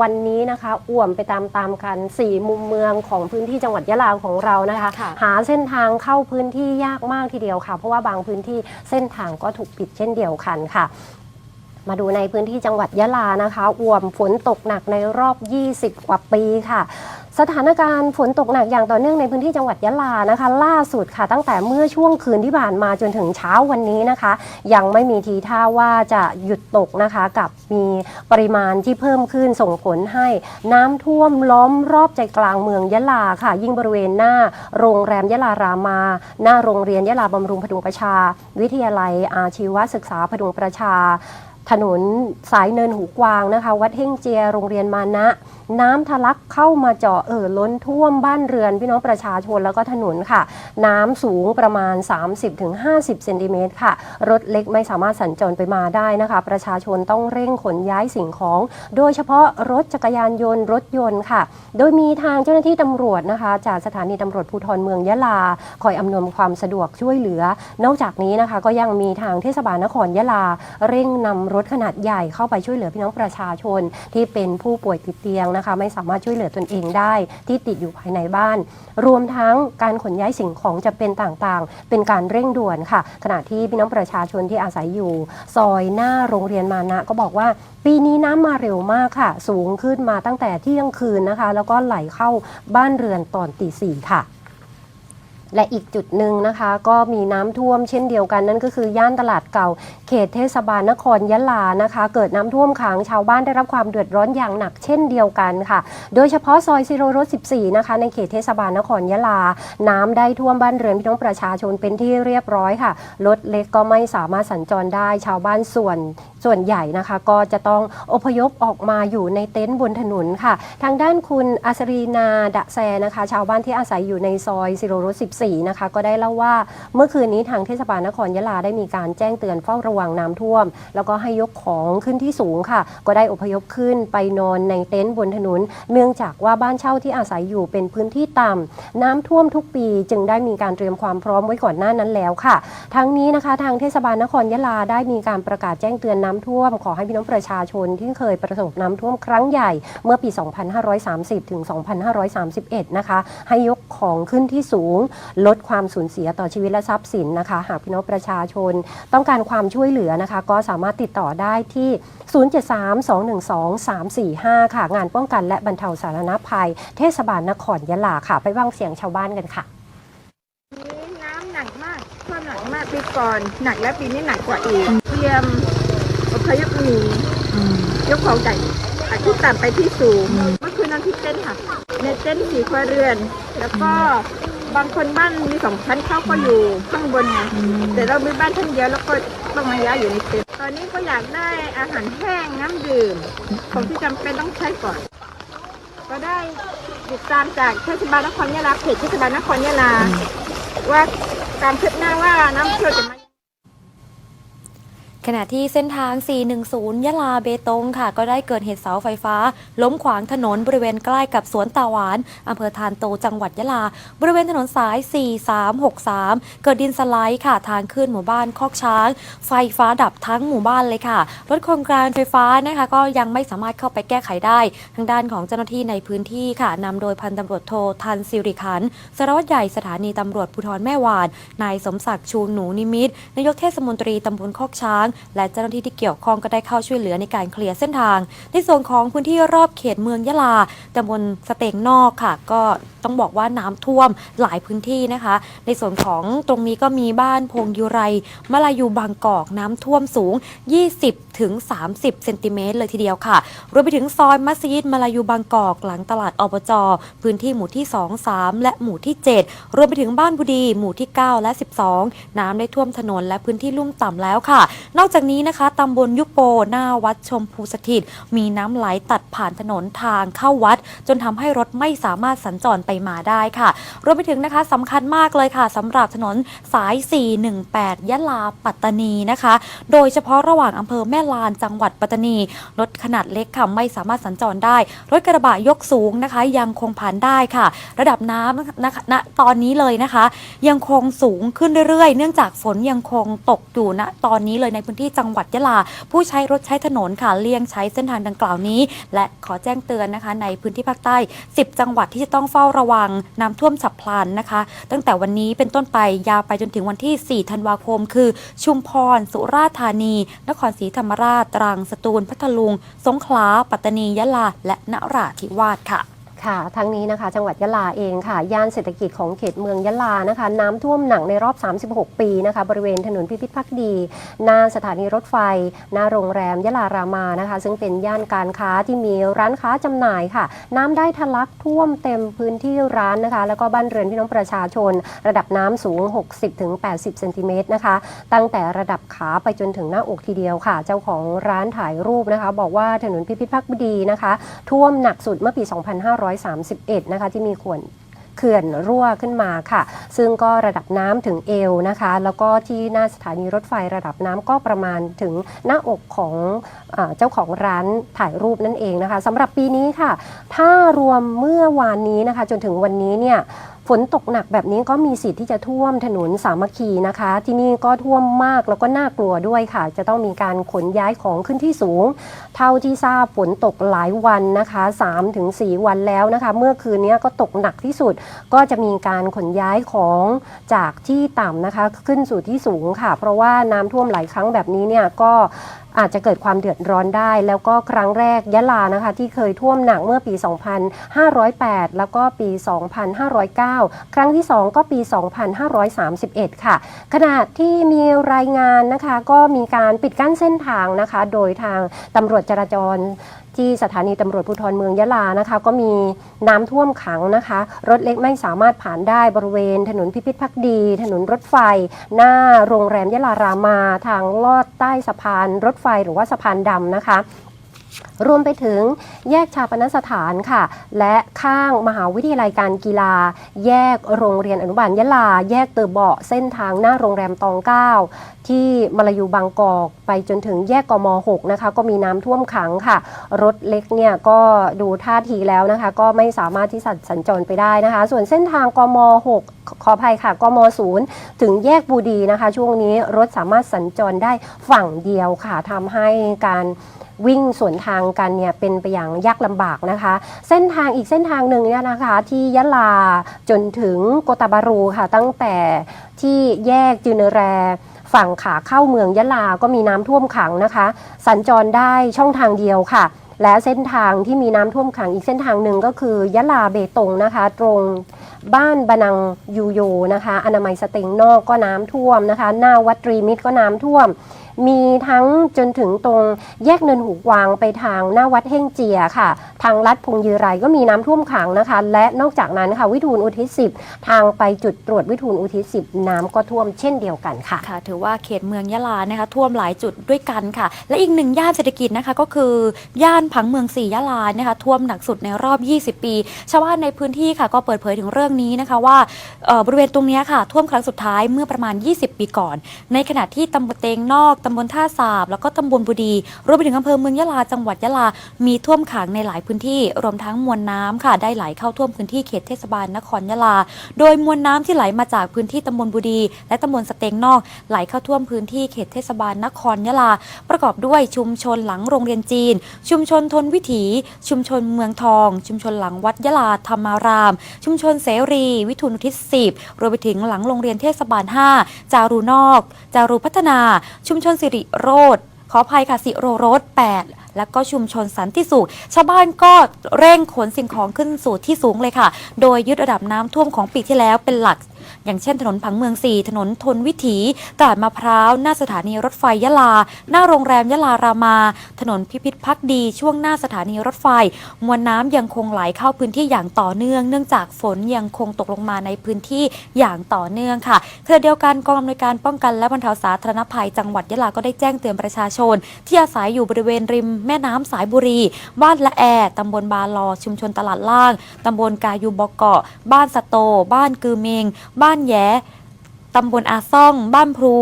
วันนี้นะคะอ่วมไปตามตามๆกันสี่มุมเมืองของพื้นที่จังหวัดยะลาของเรานะคะค่ะหาเส้นทางเข้าพื้นที่ยากมากทีเดียวค่ะ เพราะว่าบางพื้นที่เส้นทางก็ถูกปิดเช่นเดียวกันค่ะ มาดูในพื้นที่จังหวัดยะลานะคะอ่วมฝนตกหนักในรอบ 20 กว่าปีค่ะ สถานการณ์ฝนตกหนักอย่างต่อเนื่องในพื้นที่จังหวัดยะลานะคะ ล่าสุดค่ะ ตั้งแต่เมื่อช่วงคืนที่ผ่านมาจนถึงเช้าวันนี้นะคะ ยังไม่มีทีท่าว่าจะหยุดตกนะคะ กับมีปริมาณที่เพิ่มขึ้นส่งผลให้น้ำท่วมล้อมรอบใจกลางเมืองยะลาค่ะ ยิ่งบริเวณหน้าโรงแรมยะลารามา หน้าโรงเรียนยะลาบำรุงพดุงประชา วิทยาลัยอาชีวศึกษาพดุงประชา ถนนสายเนินหูกวางนะคะ วัดเฮ่งเจีย โรงเรียนมานะน้ำทะลักเข้ามาเจาะเอ่อล้นท่วมบ้านเรือนพี่น้องประชาชนแล้วก็ถนนค่ะ น้ำสูงประมาณ 30-50เซนติเมตรค่ะ รถเล็กไม่สามารถสัญจรไปมาได้นะคะ ประชาชนต้องเร่งขนย้ายสิ่งของ โดยเฉพาะรถจักรยานยนต์รถยนต์ค่ะ โดยมีทางเจ้าหน้าที่ตำรวจนะคะ จากสถานีตำรวจภูธรเมืองยะลา คอยอำนวยความสะดวกช่วยเหลือ นอกจากนี้นะคะก็ยังมีทางเทศบาลนครยะลา เร่งนำรถขนาดใหญ่เข้าไปช่วยเหลือพี่น้องประชาชนที่เป็นผู้ป่วยติดเตียงนะคะไม่สามารถช่วยเหลือตนเองได้ ที่ติดอยู่ภายในบ้าน รวมทั้งการขนย้ายสิ่งของจะเป็นต่างๆ เป็นการเร่งด่วนค่ะ ขณะที่พี่น้องประชาชนที่อาศัยอยู่ ซอยหน้าโรงเรียนมานะ ก็บอกว่าปีนี้น้ำมาเร็วมากค่ะ สูงขึ้นมาตั้งแต่เที่ยงคืนนะคะ แล้วก็ไหลเข้าบ้านเรือนตอนตีสี่ค่ะ และอีกจุดหนึ่งนะคะ ก็มีน้ำท่วมเช่นเดียวกันนั่นก็คือย่านตลาดเก่า เขตเทศบาลนครยะลานะคะ เกิดน้ำท่วมขังชาวบ้านได้รับความเดือดร้อนอย่างหนักเช่นเดียวกันค่ะ โดยเฉพาะซอยซิโรรส14 นะคะ ในเขตเทศบาลนครยะลา น้ำได้ท่วมบ้านเรือนพี่น้องประชาชนเป็นที่เรียบร้อยค่ะรถเล็กก็ไม่สามารถสัญจรได้ชาวบ้านส่วนส่วนใหญ่นะคะ ก็จะต้องอพยพออกมาอยู่ในเต็นท์บนถนนค่ะ ทางด้านคุณอัศรีนาดะแซนะคะ ชาวบ้านที่อาศัยอยู่ในซอยซิโรรส14นะคะ ก็ได้เล่าว่าเมื่อคืนนี้ทางเทศบาลนครยะลาได้มีการแจ้งเตือนเฝ้าระวังน้ำท่วม แล้วก็ให้ยกของขึ้นที่สูงค่ะ ก็ได้อพยพขึ้นไปนอนในเต็นท์บนถนน เนื่องจากว่าบ้านเช่าที่อาศัยอยู่เป็นพื้นที่ต่ำน้ำท่วมทุกปี จึงได้มีการเตรียมความพร้อมไว้ก่อนหน้านั้นแล้วค่ะ ทั้งนี้นะคะ ทางเทศบาลนครยะลาได้มีการประกาศแจ้งเตือนน้ำท่วม ขอให้พี่น้องประชาชนที่เคยประสบน้ำท่วมครั้งใหญ่เมื่อปี 2530 ถึง 2531 นะคะ ให้ยกของขึ้นที่สูงลดความสูญเสียต่อชีวิตและทรัพย์สินนะคะ หากพี่น้องประชาชนต้องการความช่วยเหลือนะคะ ก็สามารถติดต่อได้ที่ 073-212-345 ค่ะ งานป้องกันและบรรเทาสาธารณภัย เทศบาลนครยะลาค่ะ ไปฟังเสียงชาวบ้านกันค่ะน้ำหนักมากท่วมหนักมากปีก่อน หนักและปีนี้หนักกว่าอีกเตรียมอพยพหนียกของจากจากที่ต่ำไปที่สูงเมื่อคืนนอนที่เต็นค่ะ ในเต็นสีครัวเรือน แล้วก็ บางคนบ้านมีสองชั้นเขาก็อยู่ข้างบนไงแต่เรามีบ้านชั้นเดียวแล้วก็ต้องมาย้ายอยู่ในเต็นท์ตอนนี้ก็อยากได้อาหารแห้งน้ำดื่มของที่จำเป็นต้องใช้ก่อน ก็ได้ติดตามจากเทศบาลนครยะลาเพจเทศบาลนครยะลาว่าการคืบหน้าว่าน้ำเชื่อมจะมา ขณะที่เส้นทาง 410 ยะลาเบตงค่ะ ก็ได้เกิดเหตุเสาไฟฟ้า ล้มขวางถนนบริเวณใกล้กับสวนตาหวานอำเภอทานโตจังหวัดยะลา บริเวณถนนสาย 4363 เกิดดินสไลด์ค่ะ ทางขึ้นหมู่บ้านคอกช้าง ไฟฟ้าดับทั้งหมู่บ้านเลยค่ะ รถโครงการไฟฟ้านะคะ ก็ยังไม่สามารถเข้าไปแก้ไขได้ ทางด้านของเจ้าหน้าที่ในพื้นที่ค่ะนำโดยพันตำรวจโททันสิริขันสารวัตรใหญ่สถานีตำรวจภูธรแม่วาน นายสมศักดิ์ชูหนูนิมิตรนายกเทศมนตรีตำบลคอกช้างและเจ้าหน้าที่ที่เกี่ยวข้องก็ได้เข้าช่วยเหลือในการเคลียร์เส้นทาง ในส่วนของพื้นที่รอบเขตเมืองยะลาตำบลสเตงนอกค่ะ ก็ ต้องบอกว่าน้ำท่วมหลายพื้นที่นะคะ ในส่วนของตรงนี้ก็มีบ้านพงยุไรมลายูบางกอกน้ำท่วมสูง 20ถึง30เซนติเมตรเลยทีเดียวค่ะ รวมไปถึงซอยมัสยิดมาลายูบางกอกหลังตลาดอบจพื้นที่หมู่ที่ 2 3 และหมู่ที่ 7 รวมไปถึงบ้านบุดี หมู่ที่ 9 และ 12 น้ำได้ท่วมถนนและพื้นที่ลุ่มต่ำแล้วค่ะ นอกจากนี้นะคะตำบลยุโปหน้าวัดชมพูสถิต มีน้ำไหลตัดผ่านถนนทางเข้าวัด จนทำให้รถไม่สามารถสัญจรไปมาได้ค่ะ รวมไปถึงนะคะสำคัญมากเลยค่ะสำหรับถนนสาย 418 ยะลาปัตตานีนะคะ โดยเฉพาะระหว่างอำเภอแม่ลานจังหวัดปัตตานีรถขนาดเล็กค่ะไม่สามารถสัญจรได้ รถกระบะยกสูงนะคะ ยังคงผ่านได้ค่ะ ระดับน้ำนะคะณตอนนี้เลยนะคะ ยังคงสูงขึ้นเรื่อยๆ เนื่องจากฝนยังคงตกอยู่ณตอนนี้เลยในพื้นที่จังหวัดยะลา ผู้ใช้รถใช้ถนนค่ะเลี่ยงใช้เส้นทางดังกล่าวนี้ และขอแจ้งเตือนนะคะ ในพื้นที่ภาคใต้ 10 จังหวัดที่จะต้องเฝ้าระวังน้ำท่วมฉับพลันนะคะ ตั้งแต่วันนี้เป็นต้นไปยาวไปจนถึงวันที่ 4 ธันวาคม คือ ชุมพร สุราษฎร์ธานี นครศรีธรรมราช ตรัง สตูล พัทลุง สงขลา ปัตตานี ยะลา และนราธิวาสค่ะ ค่ะทั้งนี้นะคะ จังหวัดยะลาเองค่ะย่านเศรษฐกิจของเขตเมืองยะลานะคะ น้ำท่วมหนักในรอบ 36 ปีนะคะ บริเวณถนนพิพิธภักดีหน้าสถานีรถไฟ หน้าโรงแรมยะลารามานะคะ ซึ่งเป็นย่านการค้าที่มีร้านค้าจำหน่ายค่ะ น้ำได้ทะลักท่วมเต็มพื้นที่ร้านนะคะ แล้วก็บ้านเรือนพี่น้องประชาชน ระดับน้ำสูง 60-80 เซนติเมตรนะคะ ตั้งแต่ระดับขาไปจนถึงหน้าอกทีเดียวค่ะ เจ้าของร้านถ่ายรูปนะคะ บอกว่าถนนพิพิธภักดีนะคะ ท่วมหนักสุดเมื่อปี 2500 2531 นะคะที่มีขวนเขื่อนรั่วขึ้นมาค่ะ ซึ่งก็ระดับน้ำถึงเอวนะคะ แล้วก็ที่หน้าสถานีรถไฟระดับน้ำก็ประมาณถึงหน้าอกของอเจ้าของร้านถ่ายรูปนั่นเองนะคะสำหรับปีนี้ค่ะ ถ้ารวมเมื่อวานนี้นะคะ จนถึงวันนี้เนี่ย ฝนตกหนักแบบนี้ก็มีสิทธิ์ที่จะท่วมถนนสามัคคีนะคะ ที่นี่ก็ท่วมมากแล้วก็น่ากลัวด้วยค่ะ จะต้องมีการขนย้ายของขึ้นที่สูง เท่าที่ทราบฝนตกหลายวันนะคะ3ถึง4วันแล้วนะคะ เมื่อคืนนี้ก็ตกหนักที่สุด ก็จะมีการขนย้ายของจากที่ต่ำนะคะ ขึ้นสู่ที่สูงค่ะ เพราะว่าน้ำท่วมหลายครั้งแบบนี้เนี่ยก็ อาจจะเกิดความเดือดร้อนได้ แล้วก็ครั้งแรกยะลานะคะที่เคยท่วมหนักเมื่อปี 2508 แล้วก็ปี 2509 ครั้งที่ 2 ก็ปี 2531 ค่ะ ขณะที่มีรายงานนะคะก็มีการปิดกั้นเส้นทางนะคะ โดยทางตำรวจจราจร ที่สถานีตำรวจภูธรเมืองยะลานะคะ ก็มีน้ำท่วมขังนะคะ รถเล็กไม่สามารถผ่านได้บริเวณ ถนนพิพิธภักดี ถนนรถไฟ หน้าโรงแรมยะลารามา ทางลอดใต้สะพานรถไฟหรือว่าสะพานดำนะคะ รวมไปถึงแยกชาปนสถานค่ะ และข้างมหาวิทยาลัยการกีฬา แยกโรงเรียนอนุบาลยะลา แยกเตอร์เบาะเส้นทางหน้าโรงแรมตองเก้าที่มลายูบางกอกไปจนถึงแยกกม 6 นะคะ ก็มีน้ำท่วมขังค่ะ รถเล็กเนี่ยก็ดูท่าทีแล้วนะคะ ก็ไม่สามารถที่จะสัญจรไปได้นะคะ ส่วนเส้นทางกม 6 ขออภัยค่ะกม 0 ถึงแยกบูดีนะคะ ช่วงนี้รถสามารถสัญจรได้ฝั่งเดียวค่ะทำให้การ วิ่งสวนทางกันเนี่ยเป็นไปอย่างยากลำบากนะคะ เส้นทางอีกเส้นทางหนึ่งเนี่ยนะคะ ที่ยะลาจนถึงโกตาบารูค่ะ ตั้งแต่ที่แยกจินแรฝั่งขาเข้าเมืองยะลาก็มีน้ำท่วมขังนะคะ สัญจรได้ช่องทางเดียวค่ะ และเส้นทางที่มีน้ำท่วมขังอีกเส้นทางหนึ่งก็คือยะลาเบตงนะคะ ตรงบ้านบานังยูโยนะคะ อนามัยสเต็งนอกก็น้ำท่วมนะคะ หน้าวัดตรีมิตรก็น้ำท่วม มีทั้งจนถึงตรงแยกเนินหูกวางไปทางหน้าวัดเฮ่งเจียค่ะ ทางลัดพงยีไรก็มีน้ำท่วมขังนะคะ และนอกจากนั้นค่ะวิทูลอุทิศสิบทางไปจุดตรวจวิทูลอุทิศสิบน้ำก็ท่วมเช่นเดียวกันค่ะค่ะ ถือว่าเขตเมืองยะลานะคะท่วมหลายจุดด้วยกันค่ะ และอีกหนึ่งย่านเศรษฐกิจนะคะก็คือ ย่านผังเมืองสี่ยะลานะคะท่วมหนักสุดในรอบ 20 ปี ชาวบ้านในพื้นที่ค่ะก็เปิดเผยถึงเรื่องนี้นะคะว่าบริเวณตรงนี้ค่ะท่วมครั้งสุดท้ายเมื่อประมาณ 20 ปีก่อน ในขณะที่ตำบลเตงนอกตำบลท่าสาบ แล้วก็ตำบลบุดี รวมไปถึงอำเภอเมืองยะลาจังหวัดยะลา มีท่วมขังในหลายพื้นที่ รวมทั้งมวลน้ำค่ะ ได้ไหลเข้าท่วมพื้นที่เขตเทศบาลนครยะลา โดยมวลน้ำที่ไหลมาจากพื้นที่ตำบลบุดี และตำบลสเตงนอก ไหลเข้าท่วมพื้นที่เขตเทศบาลนครยะลา ประกอบด้วยชุมชนหลังโรงเรียนจีน ชุมชนทนวิถี ชุมชนเมืองทอง ชุมชนหลังวัดยะลาธรรมาราม ชุมชนเสรี วิทูลอุทิศสิบรวมไปถึงหลังโรงเรียนเทศบาล 5 จารุนอก จารุพัฒนา ชุมชนสิริโรธขออภัยค่ะสิโรโรธ8แล้วก็ชุมชนสันติสุข ชาวบ้านก็เร่งขนสิ่งของขึ้นสู่ที่สูงเลยค่ะ โดยยึดระดับน้ำท่วมของปีที่แล้วเป็นหลัก อย่างเช่นถนนผังเมือง 4 ถนนทนวิถีตลาดมะพร้าว หน้าสถานีรถไฟยะลา หน้าโรงแรมยะลารามา ถนนพิพิธภักดี ช่วงหน้าสถานีรถไฟ มวลน้ำยังคงไหลเข้าพื้นที่อย่างต่อเนื่อง เนื่องจากฝนยังคงตกลงมาในพื้นที่อย่างต่อเนื่องค่ะขณะเดียวกันกองอำนวยการป้องกันและบรรเทาสาธารณภัยจังหวัดยะลาก็ได้แจ้งเตือนประชาชน ที่อาศัยอยู่บริเวณริมแม่น้ำสายบุรี บ้านละแอตำบลบาลอชุมชนตลาดล่างตำบลกายูบอเกาะ บ้านสะโต บ้านกือเมงบ้านแยตำบลอาซ่อง บ้านพลู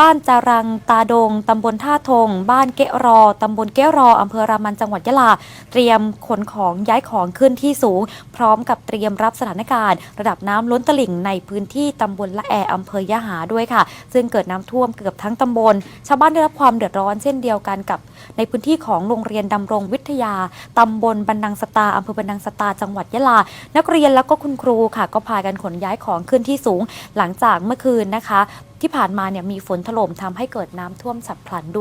บ้านจารัง ตาดง ตำบลท่าทง บ้านเกะรอ ตำบลเกะรอ อำเภอรามันจังหวัดยะลา เตรียมขนของย้ายของขึ้นที่สูง พร้อมกับเตรียมรับสถานการณ์ ระดับน้ำล้นตลิ่งในพื้นที่ตำบลละแออำเภอยะหาด้วยค่ะ ซึ่งเกิดน้ำท่วมเกือบทั้งตำบล ชาวบ้านได้รับความเดือดร้อนเช่นเดียวกันกับ ในพื้นที่ของโรงเรียนดำรงวิทยาตำบลบันนังสตาอำเภอบันนังสตาจังหวัดยะลา นักเรียนแล้วก็คุณครูค่ะ ก็พากันขนย้ายของขึ้นที่สูง หลังจากเมื่อคืนนะคะ ที่ผ่านมาเนี่ยมีฝนถล่มทำให้เกิดน้ำท่วมฉับพลันด้วย